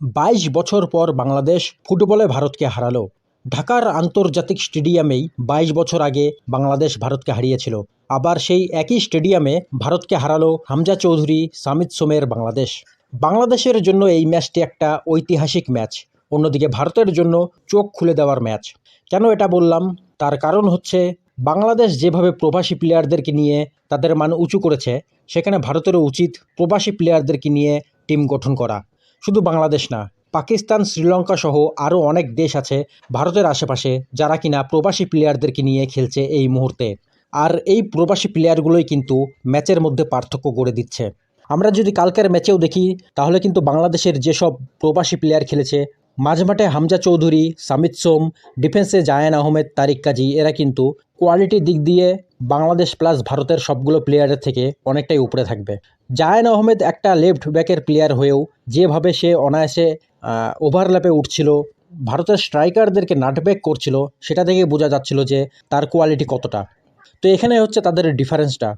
বাইশ বছর পর বাংলাদেশ ফুটবলে ভারতকে হারালো। ঢাকার আন্তর্জাতিক স্টেডিয়ামেই বাইশ বছর আগে বাংলাদেশ ভারতকে হারিয়েছিল। আবার সেই একই স্টেডিয়ামে ভারতকে হারালো হামজা চৌধুরী সামিদ সোমের বাংলাদেশ। বাংলাদেশের জন্য এই ম্যাচটি একটা ঐতিহাসিক ম্যাচ। অন্যদিকে ভারতের জন্য চোখ খুলে দেওয়ার ম্যাচ। কেন এটা বললাম? তার কারণ হচ্ছে, বাংলাদেশ যেভাবে প্রবাসী প্লেয়ারদেরকে নিয়ে তাদের মান উঁচু করেছে, সেখানে ভারতেরও উচিত প্রবাসী প্লেয়ারদেরকে নিয়ে টিম গঠন করা। শুধু বাংলাদেশ না, পাকিস্তান, শ্রীলঙ্কা সহ আরও অনেক দেশ আছে ভারতের আশেপাশে যারা কিনা প্রবাসী প্লেয়ারদেরকে নিয়ে খেলছে এই মুহূর্তে। আর এই প্রবাসী প্লেয়ারগুলোই কিন্তু ম্যাচের মধ্যে পার্থক্য গড়ে দিচ্ছে। আমরা যদি কালকের ম্যাচেও দেখি, তাহলে কিন্তু বাংলাদেশের যেসব প্রবাসী প্লেয়ার খেলেছে মাঝমাঠে হামজা চৌধুরী সামিদ সোম, ডিফেন্সে জায়ান আহমেদ, তারিক কাজী, এরা কিন্তু কোয়ালিটির দিক দিয়ে বাংলাদেশ প্লাস ভারতের সবগুলো প্লেয়ারের থেকে অনেকটাই উপরে থাকবে। জায়ান আহমেদ একটা লেফট ব্যাকের প্লেয়ার হয়েও যেভাবে সে অনায়াসে ওভারল্যাপে উঠছিল, ভারতের স্ট্রাইকারদেরকে নাটব্যাক করছিল, সেটা থেকে বোঝা যাচ্ছিল যে তার কোয়ালিটি কতটা। তো এখানে হচ্ছে তাদের ডিফারেন্সটা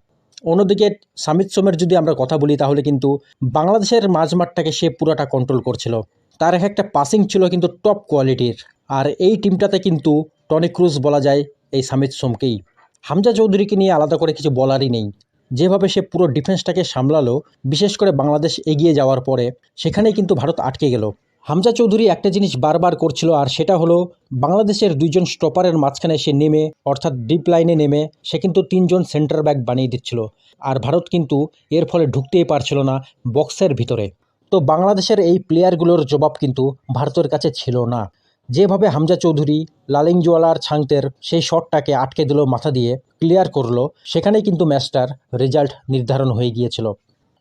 অন্যদিকে সামিদ সোমের যদি আমরা কথা বলি, তাহলে কিন্তু বাংলাদেশের মাঝমাঠটাকে সে পুরোটা কন্ট্রোল করছিল। তার এক একটা পাসিং ছিল কিন্তু টপ কোয়ালিটির আর এই টিমটাতে কিন্তু টনি ক্রুজ বলা যায় এই সামিদ সোমকেই হামজা চৌধুরীকে নিয়ে আলাদা করে কিছু বলারই নেই। যেভাবে সে পুরো ডিফেন্সটাকে সামলালো, বিশেষ করে বাংলাদেশ এগিয়ে যাওয়ার পরে, সেখানেই কিন্তু ভারত আটকে গেল। হামজা চৌধুরী একটা জিনিস বারবার করছিল, আর সেটা হলো বাংলাদেশের দুইজন স্টপারের মাঝখানে সে নেমে, অর্থাৎ ডিপ লাইনে নেমে, সে কিন্তু তিনজন সেন্টার ব্যাক বানিয়ে দিচ্ছিল। আর ভারত কিন্তু এর ফলে ঢুকতেই পারছিল না বক্সের ভিতরে। তো বাংলাদেশের এই প্লেয়ারগুলোর জবাব কিন্তু ভারতের কাছে ছিল না। যেভাবে হামজা চৌধুরী লালিংজওয়ালার ছাংতের সেই শটটাকে আটকে দিল মাথা দিয়ে, ক্লিয়ার করল, সেখানেই কিন্তু ম্যাচটার রেজাল্ট নির্ধারণ হয়ে গিয়েছিল।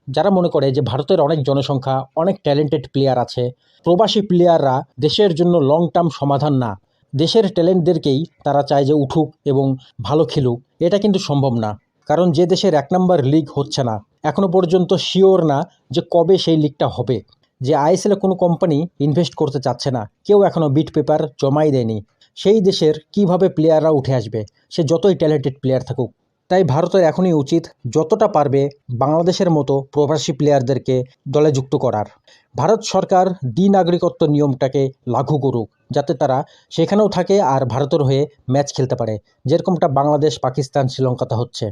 যারা মনে করে যে ভারতের অনেক জনসংখ্যা, অনেক ট্যালেন্টেড প্লেয়ার আছে, প্রবাসী প্লেয়াররা দেশের জন্য লং টার্ম সমাধান না। দেশের ট্যালেন্টদেরকেই তারা চায় যে উঠুক এবং ভালো খেলুক, এটা কিন্তু সম্ভব না। কারণ যে দেশের এক নম্বর লিগ হচ্ছে না এখনও পর্যন্ত শিওর না যে কবে সেই লিগটা হবে। যে আইএসএলে কোনো কোম্পানি ইনভেস্ট করতে চাচ্ছে না, কেউ এখনও বিট পেপার জমাই দেয়নি। সেই দেশের কীভাবে প্লেয়াররা উঠে আসবে, সে যতই ট্যালেন্টেড প্লেয়ার থাকুক। তাই ভারতের এখনই উচিত যতটা পারবে বাংলাদেশের মতো প্রবাসী প্লেয়ারদেরকে দলে যুক্ত করার। ভারত সরকার দ্বি নাগরিকত্ব নিয়মটাকে লাগু করুক, যাতে তারা সেখানেও থাকে আর ভারতের হয়ে ম্যাচ খেলতে পারে। যেরকমটা বাংলাদেশ, পাকিস্তান, শ্রীলঙ্কাতে হচ্ছে।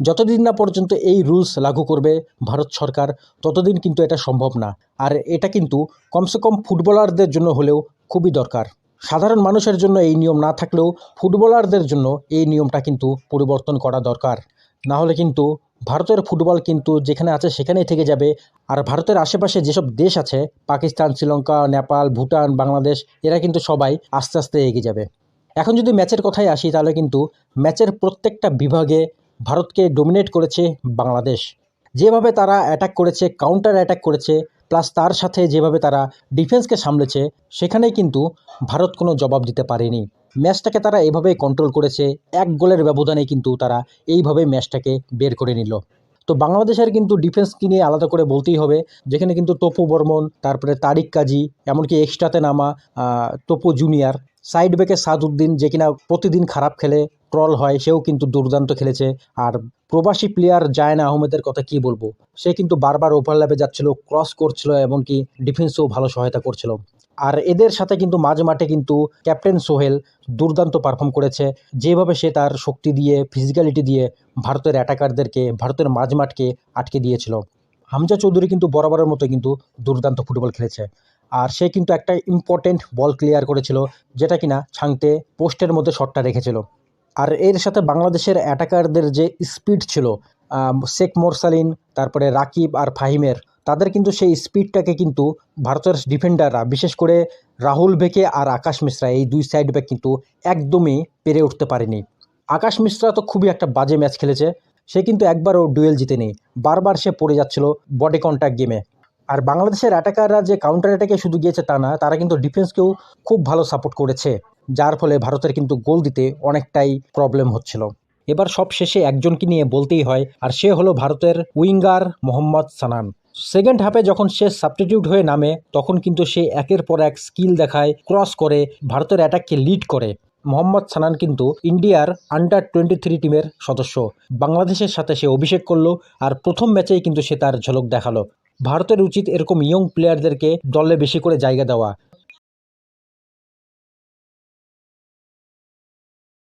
যতদিন না পর্যন্ত এই রুলস লাগু করবে ভারত সরকার, ততদিন কিন্তু এটা সম্ভব না। আর এটা কিন্তু কমসে কম ফুটবলারদের জন্য হলেও খুবই দরকার। সাধারণ মানুষের জন্য এই নিয়ম না থাকলেও ফুটবলারদের জন্য এই নিয়মটা কিন্তু পরিবর্তন করা দরকার। না হলে কিন্তু ভারতের ফুটবল কিন্তু যেখানে আছে সেখানেই থেকে যাবে। আর ভারতের আশেপাশে যেসব দেশ আছে, পাকিস্তান, শ্রীলঙ্কা, নেপাল, ভুটান, বাংলাদেশ, এরা কিন্তু সবাই আস্তে আস্তে এগিয়ে যাবে। এখন যদি ম্যাচের কথায় আসি, তাহলে কিন্তু ম্যাচের প্রত্যেকটা বিভাগে ভারতকে ডোমিনেট করেছে বাংলাদেশ। যেভাবে তারা অ্যাটাক করেছে কাউন্টার অ্যাটাক করেছে প্লাস তার সাথে যেভাবে তারা ডিফেন্সকে সামলেছে, সেখানেই কিন্তু ভারত কোনো জবাব দিতে পারেনি। ম্যাচটাকে তারা এভাবেই কন্ট্রোল করেছে, এক গোলের ব্যবধানে কিন্তু তারা এইভাবে ম্যাচটাকে বের করে নিল। তো বাংলাদেশের কিন্তু ডিফেন্সকে নিয়ে আলাদা করে বলতেই হবে, যেখানে কিন্তু তপু বর্মন তারপরে তারিক কাজী এমনকি এক্সট্রাতে নামা তপু জুনিয়র সাইড ব্যাকে সাদউদ্দিন, যে কিনা প্রতিদিন খারাপ খেলে ট্রল হয়, সেও কিন্তু দুর্দান্ত খেলেছে। আর প্রবাসী প্লেয়ার জায়না আহমেদের কথা কি বলব? সে কিন্তু বারবার ওভারল্যাপে যাচ্ছিল ক্রস করছিল, এমনকি ডিফেন্সেও ভালো সহায়তা করছিল। আর এদের সাথে কিন্তু মাঝে মাঠে কিন্তু ক্যাপ্টেন সোহেল দুর্দান্ত পারফর্ম করেছে। যেভাবে সে তার শক্তি দিয়ে ফিজিক্যালিটি দিয়ে ভারতের অ্যাটাকারদেরকে ভারতের মাঝমাঠকে আটকে দিয়েছিল। হামজা চৌধুরী কিন্তু বরাবরের মতো কিন্তু দুর্দান্ত ফুটবল খেলেছে। আর সে কিন্তু একটা ইম্পর্টেন্ট বল ক্লিয়ার করেছিল, যেটা কিনা ছাংতে পোস্টের মধ্যে শটটা রেখেছিল। আর এর সাথে বাংলাদেশের অ্যাটাকারদের যে স্পিড ছিল শেখ মোরসালিন, তারপরে রাকিব আর ফাহিমের, তাদের কিন্তু সেই স্পিডটাকে কিন্তু ভারতের ডিফেন্ডাররা বিশেষ করে রাহুল বেকে আর আকাশ মিশ্রা, এই দুই সাইড ব্যাক কিন্তু একদমই পেরে উঠতে পারেনি। আকাশ মিশ্রা তো খুবই একটা বাজে ম্যাচ খেলেছে, সে কিন্তু একবারও ডুয়েল জিতেনি বারবার সে পড়ে যাচ্ছিল বডি কন্ট্যাক্ট গেমে আর বাংলাদেশের অ্যাটাকাররা যে কাউন্টার অ্যাটাকে শুধু গিয়েছে তা না, তারা কিন্তু ডিফেন্সকেও খুব ভালো সাপোর্ট করেছে। যার ফলে ভারতের কিন্তু গোল দিতে অনেকটাই প্রবলেম হচ্ছিল। এবার সব শেষে একজনকে নিয়ে বলতেই হয়, আর সে হলো ভারতের উইঙ্গার মোহাম্মদ সানান। সেকেন্ড হাফে যখন সে সাবস্টিটিউট হয়ে নামে, তখন কিন্তু সে একের পর এক স্কিল দেখায় ক্রস করে, ভারতের অ্যাটাককে লিড করে। মোহাম্মদ সানান কিন্তু ইন্ডিয়ার আন্ডার টোয়েন্টি থ্রি টিমের সদস্য। বাংলাদেশের সাথে সে অভিষেক করল, আর প্রথম ম্যাচেই কিন্তু সে তার ঝলক দেখাল। ভারতের উচিত এরকম ইয়ং প্লেয়ারদেরকে দলে বেশি করে জায়গা দেওয়া।